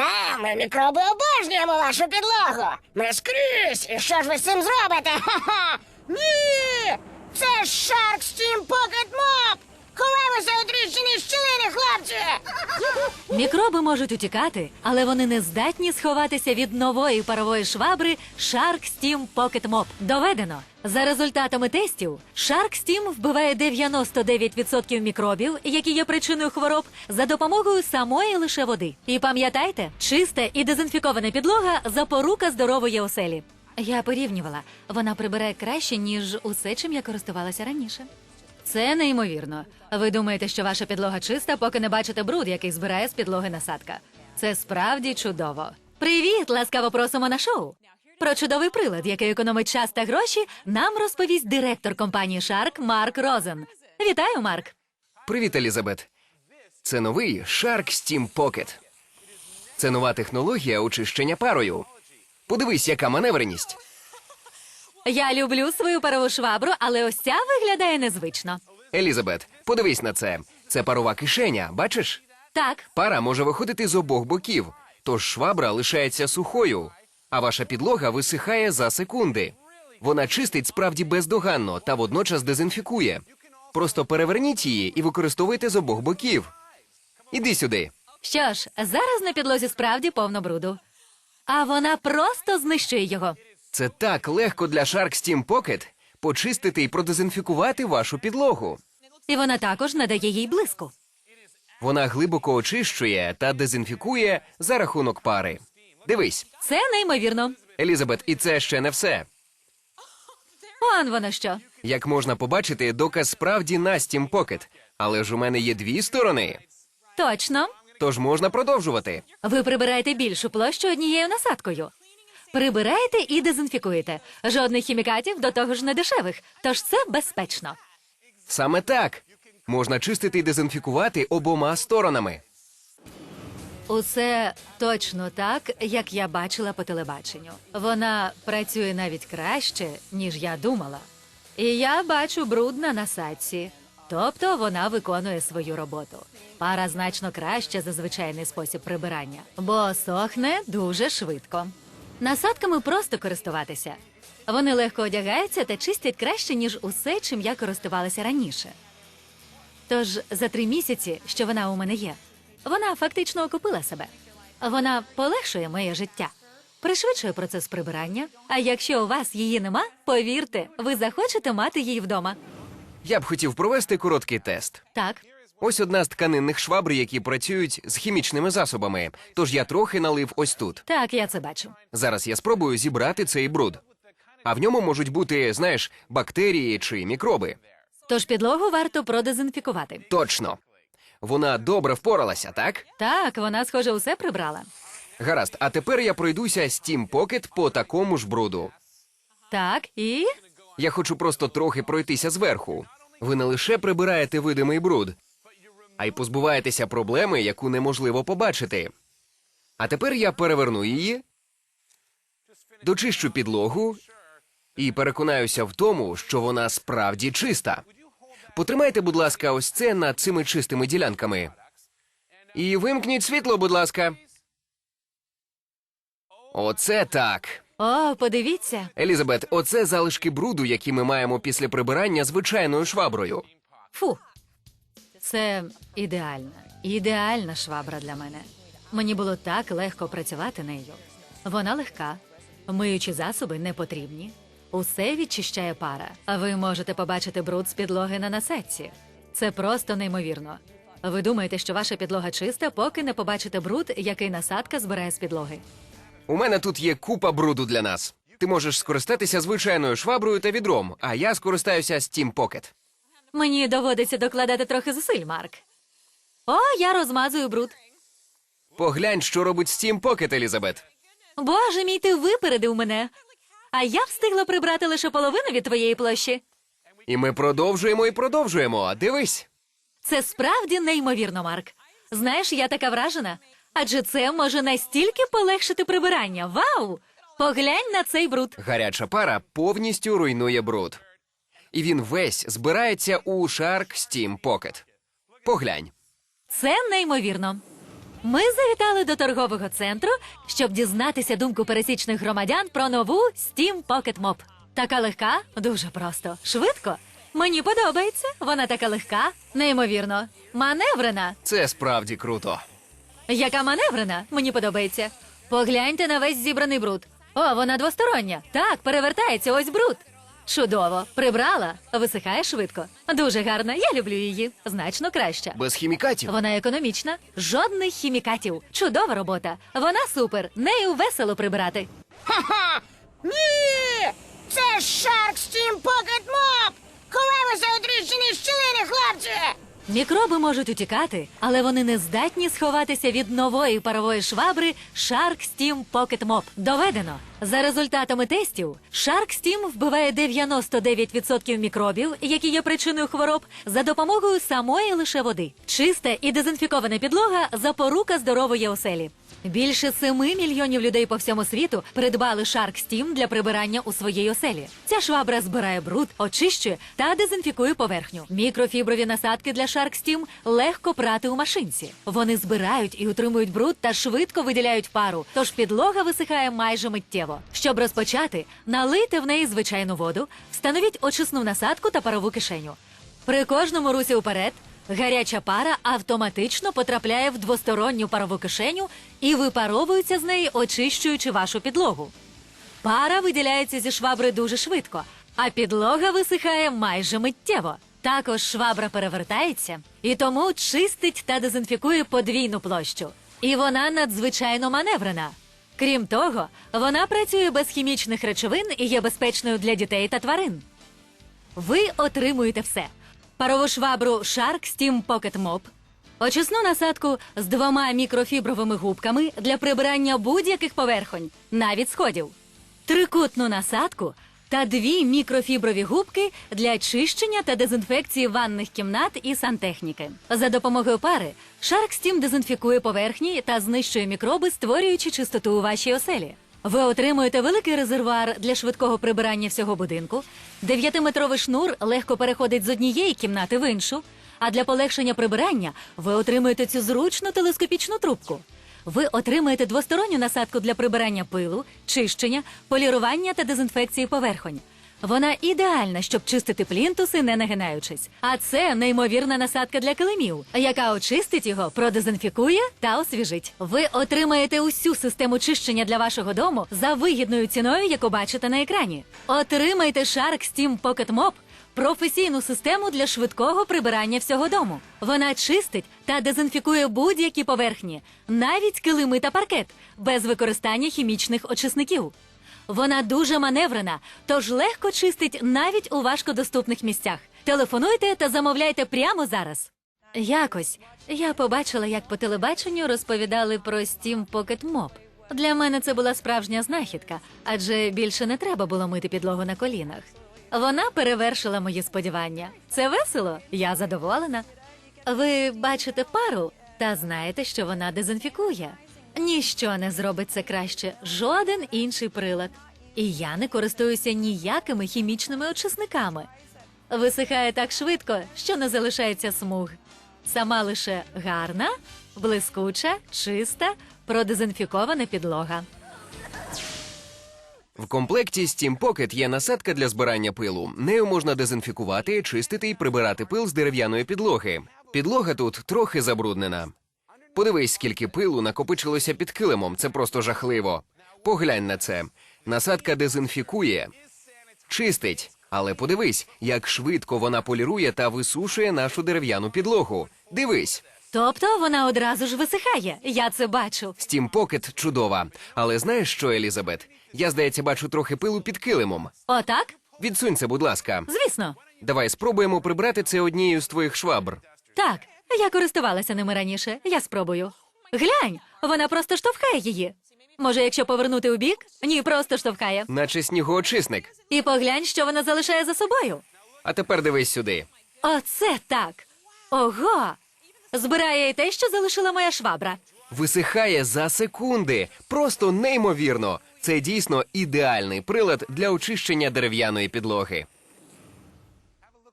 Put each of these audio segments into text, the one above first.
Ха, ми мікроби обожнюємо вашу підлогу. Ми скрізь. І що ж ви з цим зробите? Ха-ха. Ні! Це Shark Steam Pocket Mop! Ховаємося у тріщині щілини, хлопці! Мікроби можуть утікати, але вони не здатні сховатися від нової парової швабри Shark Steam Pocket Mop. Доведено. За результатами тестів, Shark Steam вбиває 99% мікробів, які є причиною хвороб, за допомогою самої лише води. І пам'ятайте, чиста і дезінфікована підлога запорука здорової оселі. Я порівнювала, вона прибирає краще, ніж усе, чим я користувалася раніше. Це неймовірно. Ви думаєте, що ваша підлога чиста, поки не бачите бруд, який збирає з підлоги насадка. Це справді чудово. Привіт! Ласкаво просимо на шоу. Про чудовий прилад, який економить час та гроші, нам розповість директор компанії Shark Марк Розен. Вітаю, Марк. Привіт, Елізабет. Це новий Shark Steam Pocket. Це нова технологія очищення парою. Подивись, яка маневреність. Я люблю свою парову швабру, але ось ця виглядає незвично. Елізабет, подивись на це. Це парова кишеня, бачиш? Так, Пара може виходити з обох боків, тож швабра лишається сухою, а ваша підлога висихає за секунди. Вона чистить справді бездоганно та водночас дезінфікує. Просто переверніть її і використовуйте з обох боків. Іди сюди. що ж, зараз на підлозі справді повно бруду. А вона просто знищує його. Це так легко для Shark Steam Pocket почистити і продезінфікувати вашу підлогу. І вона також надає їй блиску. Вона глибоко очищує та дезінфікує за рахунок пари. Дивись, Це неймовірно. Елізабет, і це ще не все. Он воно що. Як можна побачити, доказ справді на Steam Pocket. Але ж у мене є дві сторони, Точно. тож можна продовжувати. Ви прибираєте більшу площу однією насадкою. Прибираєте і дезінфікуєте. Жодних хімікатів до того ж не дешевих, тож це безпечно. Саме так можна чистити і дезінфікувати обома сторонами. Усе точно так, як я бачила по телебаченню. Вона працює навіть краще, ніж я думала. І я бачу бруд на насадці. Тобто вона виконує свою роботу. Пара значно краще за звичайний спосіб прибирання, бо сохне дуже швидко. Насадками просто користуватися. Вони легко одягаються та чистять краще, ніж усе, чим я користувалася раніше. Тож за три місяці, що вона у мене є, вона фактично окупила себе. Вона полегшує моє життя, пришвидшує процес прибирання. А якщо у вас її нема, повірте, ви захочете мати її вдома. Я б хотів провести короткий тест. Так, Ось одна з тканинних швабр, які працюють з хімічними засобами. Тож я трохи налив ось тут. так, я це бачу. Зараз я спробую зібрати цей бруд. А в ньому можуть бути, знаєш, бактерії чи мікроби. Тож підлогу варто продезінфікувати. Точно. Вона добре впоралася, так? Так, вона, схоже, усе прибрала. Гаразд, а тепер я пройдуся Steam Pocket по такому ж бруду. Так, і Я хочу просто трохи пройтися зверху. Ви не лише прибираєте видимий бруд, а й позбуваєтеся проблеми, яку неможливо побачити. А тепер я переверну її, дочищу підлогу і переконаюся в тому, що вона справді чиста. Потримайте, будь ласка, ось це над цими чистими ділянками. І вимкніть світло, будь ласка. Оце так. о, подивіться. Елізабет, оце залишки бруду, які ми маємо після прибирання звичайною шваброю. Фу. Це ідеальна, ідеальна швабра для мене. Мені було так легко працювати нею. Вона легка, миючі засоби не потрібні. Усе відчищає пара. А ви можете побачити бруд з підлоги на насадці. Це просто неймовірно. Ви думаєте, що ваша підлога чиста, поки не побачите бруд, який насадка збирає з підлоги. У мене тут є купа бруду для нас. Ти можеш скористатися звичайною шваброю та відром, а я скористаюся Steam Pocket. Мені доводиться докладати трохи зусиль, Марк. О, я розмазую бруд. Поглянь, що робить Steam Pocket, Елізабет. Боже мій, ти випередив мене. А я встигла прибрати лише половину від твоєї площі. І ми продовжуємо і продовжуємо. Дивись. Це справді неймовірно, Марк. Знаєш, я така вражена. Адже це може настільки полегшити прибирання. Вау! Поглянь на цей бруд. Гаряча пара повністю руйнує бруд. І він весь збирається у Shark Steam Pocket. Поглянь. Це неймовірно. Ми завітали до торгового центру, щоб дізнатися думку пересічних громадян про нову Steam Pocket Mop. Така легка, дуже просто, швидко. Мені подобається. Вона така легка, неймовірно, маневрена. Це справді круто. Яка маневрена? Мені подобається. Погляньте на весь зібраний бруд. О, вона двостороння. Так, перевертається ось бруд. Чудово, прибрала, висихає швидко. Дуже гарна, я люблю її. Значно краще. Без хімікатів. Вона економічна, жодних хімікатів. Чудова робота. Вона супер. Нею весело прибирати. Ха-ха! Ні! Це Shark Steam Pocket Mop! Ховаємося у тріщині щілини, хлопці! Мікроби можуть утікати, але вони не здатні сховатися від нової парової швабри Shark Steam Pocket Mop. Доведено. За результатами тестів, Shark Steam вбиває 99% мікробів, які є причиною хвороб, за допомогою самої лише води. Чиста і дезінфікована підлога запорука здорової оселі. Більше 7 мільйонів людей по всьому світу придбали Shark Steam для прибирання у своїй оселі. Ця швабра збирає бруд, очищує та дезінфікує поверхню. Мікрофіброві насадки для Shark Steam легко прати у машинці. Вони збирають і утримують бруд та швидко виділяють пару, тож підлога висихає майже миттєво. Щоб розпочати, налийте в неї звичайну воду, встановіть очисну насадку та парову кишеню. При кожному русі уперед гаряча пара автоматично потрапляє в двосторонню парову кишеню і випаровується з неї, очищуючи вашу підлогу. Пара виділяється зі швабри дуже швидко, а підлога висихає майже миттєво. Також швабра перевертається і тому чистить та дезінфікує подвійну площу. І вона надзвичайно маневрена. Крім того, вона працює без хімічних речовин і є безпечною для дітей та тварин. Ви отримуєте все: парову швабру Shark Steam Pocket Mop, очисну насадку з двома мікрофібровими губками для прибирання будь-яких поверхонь, навіть сходів, трикутну насадку та дві мікрофіброві губки для чищення та дезінфекції ванних кімнат і сантехніки. За допомогою пари Shark Steam дезінфікує поверхні та знищує мікроби, створюючи чистоту у вашій оселі. Ви отримуєте великий резервуар для швидкого прибирання всього будинку. Дев'ятиметровий шнур легко переходить з однієї кімнати в іншу. А для полегшення прибирання ви отримуєте цю зручну телескопічну трубку. Ви отримаєте двосторонню насадку для прибирання пилу, чищення, полірування та дезінфекції поверхонь. Вона ідеальна, щоб чистити плінтуси, не нагинаючись. А це неймовірна насадка для килимів, яка очистить його, продезінфікує та освіжить. Ви отримаєте усю систему чищення для вашого дому за вигідною ціною, яку бачите на екрані. Отримайте Shark Steam Pocket Mop – професійну систему для швидкого прибирання всього дому. Вона чистить та дезінфікує будь-які поверхні, навіть килими та паркет, без використання хімічних очисників. Вона дуже маневрена, тож легко чистить навіть у важкодоступних місцях. Телефонуйте та замовляйте прямо зараз. Якось я побачила, як по телебаченню розповідали про Steam Pocket Mop. Для мене це була справжня знахідка, адже більше не треба було мити підлогу на колінах. Вона перевершила мої сподівання. Це весело, я задоволена. Ви бачите пару та знаєте, що вона дезінфікує. Ніщо не зробить це краще, жоден інший прилад. І я не користуюся ніякими хімічними очисниками. Висихає так швидко, що не залишається смуг. Сама лише гарна, блискуча, чиста, продезінфікована підлога. В комплекті Steam Pocket є насадка для збирання пилу. Нею можна дезінфікувати, чистити і прибирати пил з дерев'яної підлоги. Підлога тут трохи забруднена. Подивись, скільки пилу накопичилося під килимом. Це просто жахливо. Поглянь на це. Насадка дезінфікує, чистить. Але подивись, як швидко вона полірує та висушує нашу дерев'яну підлогу. Дивись, Тобто вона одразу ж висихає. Я це бачу. Steam Pocket чудова. Але знаєш що, Елізабет? Я, здається, бачу трохи пилу під килимом. Отак? Відсунься, будь ласка. Звісно. Давай спробуємо прибрати це однією з твоїх швабр. Так, я користувалася ними раніше. Я спробую. Глянь, вона просто штовхає її. Може, якщо повернути у бік? Ні, просто штовхає. Наче снігоочисник. І поглянь, що вона залишає за собою. А тепер дивись сюди. Оце так. Ого! Збирає і те, що залишила моя швабра. Висихає за секунди. Просто неймовірно. Це дійсно ідеальний прилад для очищення дерев'яної підлоги.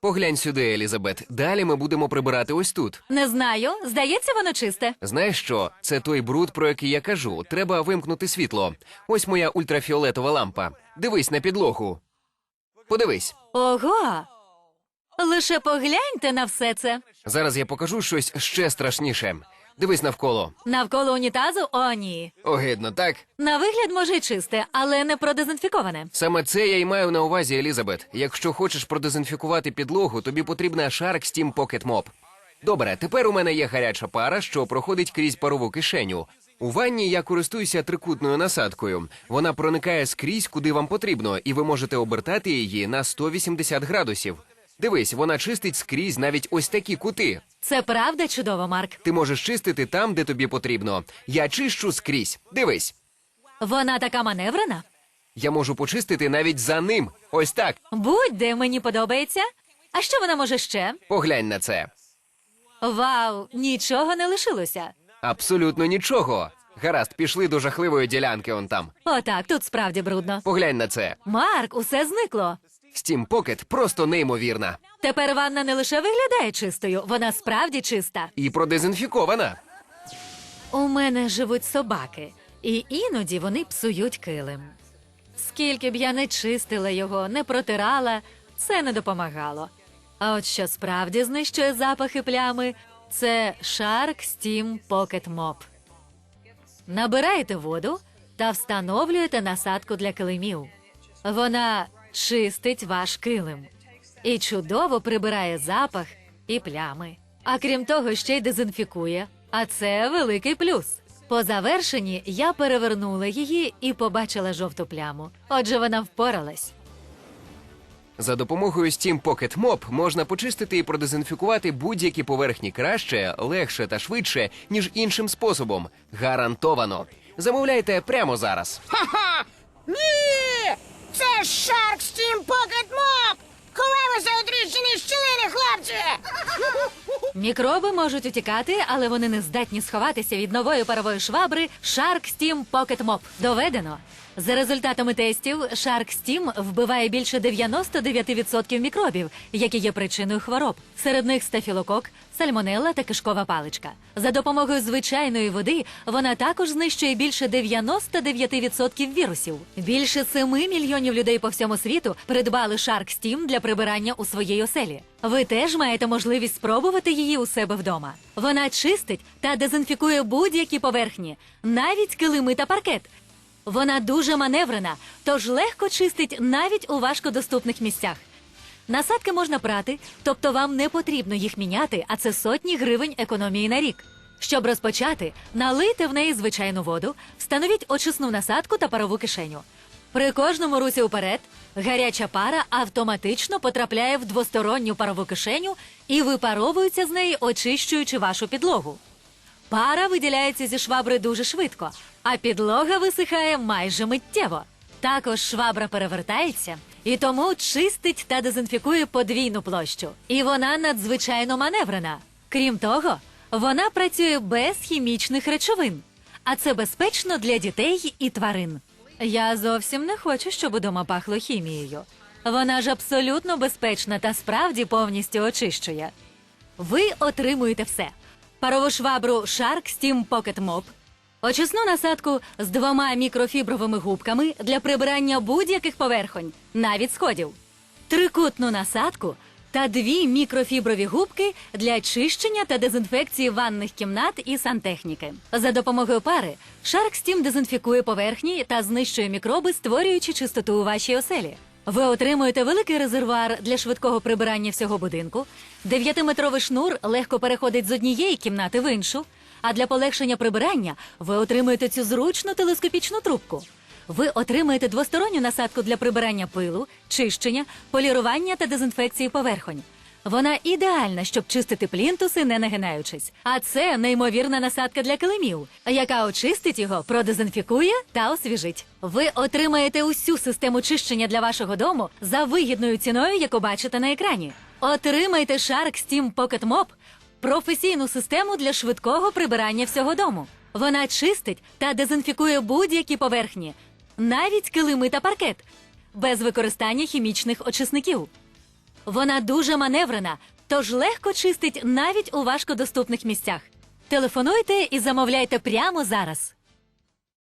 Поглянь сюди, Елізабет. Далі ми будемо прибирати ось тут. Не знаю, здається, воно чисте. Знаєш що? Це той бруд, про який я кажу. Треба вимкнути світло. Ось моя ультрафіолетова лампа. Дивись на підлогу. Подивись. Ого! Лише погляньте на все це. Зараз я покажу щось ще страшніше. Дивись навколо. Навколо унітазу о ні. Огидно, так? На вигляд може й чисте, але не продезінфіковане. Саме це я й маю на увазі, Елізабет. Якщо хочеш продезінфікувати підлогу, тобі потрібна Shark Steam Pocket Mop. Добре, тепер у мене є гаряча пара, що проходить крізь парову кишеню. У ванні я користуюся трикутною насадкою. Вона проникає скрізь, куди вам потрібно, і ви можете обертати її на 180 градусів. Дивись, вона чистить скрізь навіть ось такі кути. Це правда чудово, Марк. Ти можеш чистити там, де тобі потрібно. Я чищу скрізь. Дивись. Вона така маневрена. Я можу почистити навіть за ним. Ось так. Будь-де мені подобається. А що вона може ще? Поглянь на це. Вау, нічого не лишилося. Абсолютно нічого. Гаразд, пішли до жахливої ділянки он там. Отак, тут справді брудно. Поглянь на це. Марк, усе зникло. Steam Pocket просто неймовірна. Тепер ванна не лише виглядає чистою, вона справді чиста. І продезінфікована. У мене живуть собаки, і іноді вони псують килим. Скільки б я не чистила його, не протирала, це не допомагало. А от що справді знищує запахи плями, це Shark Steam Pocket Mop. Набираєте воду та встановлюєте насадку для килимів. Вона чистить ваш килим і чудово прибирає запах і плями. А крім того, ще й дезінфікує. А це великий плюс. По завершенні я перевернула її і побачила жовту пляму. Отже, вона впоралась. За допомогою Steam Pocket Mop можна почистити і продезінфікувати будь-які поверхні краще, легше та швидше, ніж іншим способом. Гарантовано. Замовляйте прямо зараз. Ха-ха! Ні! Це Shark Steam Pocket Mop! Коли ви за тріщині щілини, хлопці! Мікроби можуть утікати, але вони не здатні сховатися від нової парової швабри Shark Steam Pocket Mop. Доведено. За результатами тестів, Shark Steam вбиває більше 99% мікробів, які є причиною хвороб. Серед них стафілокок, сальмонелла та кишкова паличка. За допомогою звичайної води вона також знищує більше 99% вірусів. Більше 7 мільйонів людей по всьому світу придбали Shark Steam для прибирання у своїй оселі. Ви теж маєте можливість спробувати її у себе вдома. Вона чистить та дезінфікує будь-які поверхні, навіть килими та паркет. Вона дуже маневрена, тож легко чистить навіть у важкодоступних місцях. Насадки можна прати, тобто вам не потрібно їх міняти, а це сотні гривень економії на рік. Щоб розпочати, налийте в неї звичайну воду, встановіть очисну насадку та парову кишеню. При кожному русі уперед гаряча пара автоматично потрапляє в двосторонню парову кишеню і випаровується з неї, очищуючи вашу підлогу. Пара виділяється зі швабри дуже швидко, а підлога висихає майже миттєво. Також швабра перевертається і тому чистить та дезінфікує подвійну площу. І вона надзвичайно маневрена. Крім того, вона працює без хімічних речовин, а це безпечно для дітей і тварин. Я зовсім не хочу, щоб удома пахло хімією. Вона ж абсолютно безпечна та справді повністю очищує. Ви отримуєте все: парову швабру Shark Steam Pocket Mop, очисну насадку з двома мікрофібровими губками для прибирання будь-яких поверхонь, навіть сходів, трикутну насадку та дві мікрофіброві губки для чищення та дезінфекції ванних кімнат і сантехніки. За допомогою пари Steam дезінфікує поверхні та знищує мікроби, створюючи чистоту у вашій оселі. Ви отримуєте великий резервуар для швидкого прибирання всього будинку. Дев'ятиметровий шнур легко переходить з однієї кімнати в іншу. А для полегшення прибирання ви отримуєте цю зручну телескопічну трубку. Ви отримаєте двосторонню насадку для прибирання пилу, чищення, полірування та дезінфекції поверхонь. Вона ідеальна, щоб чистити плінтуси, не нагинаючись. А це неймовірна насадка для килимів, яка очистить його, продезінфікує та освіжить. Ви отримаєте усю систему чищення для вашого дому за вигідною ціною, яку бачите на екрані. Отримайте Shark Steam Pocket Mop – професійну систему для швидкого прибирання всього дому. Вона чистить та дезінфікує будь-які поверхні, навіть килими та паркет, без використання хімічних очисників. Вона дуже маневрена, тож легко чистить навіть у важкодоступних місцях. Телефонуйте і замовляйте прямо зараз.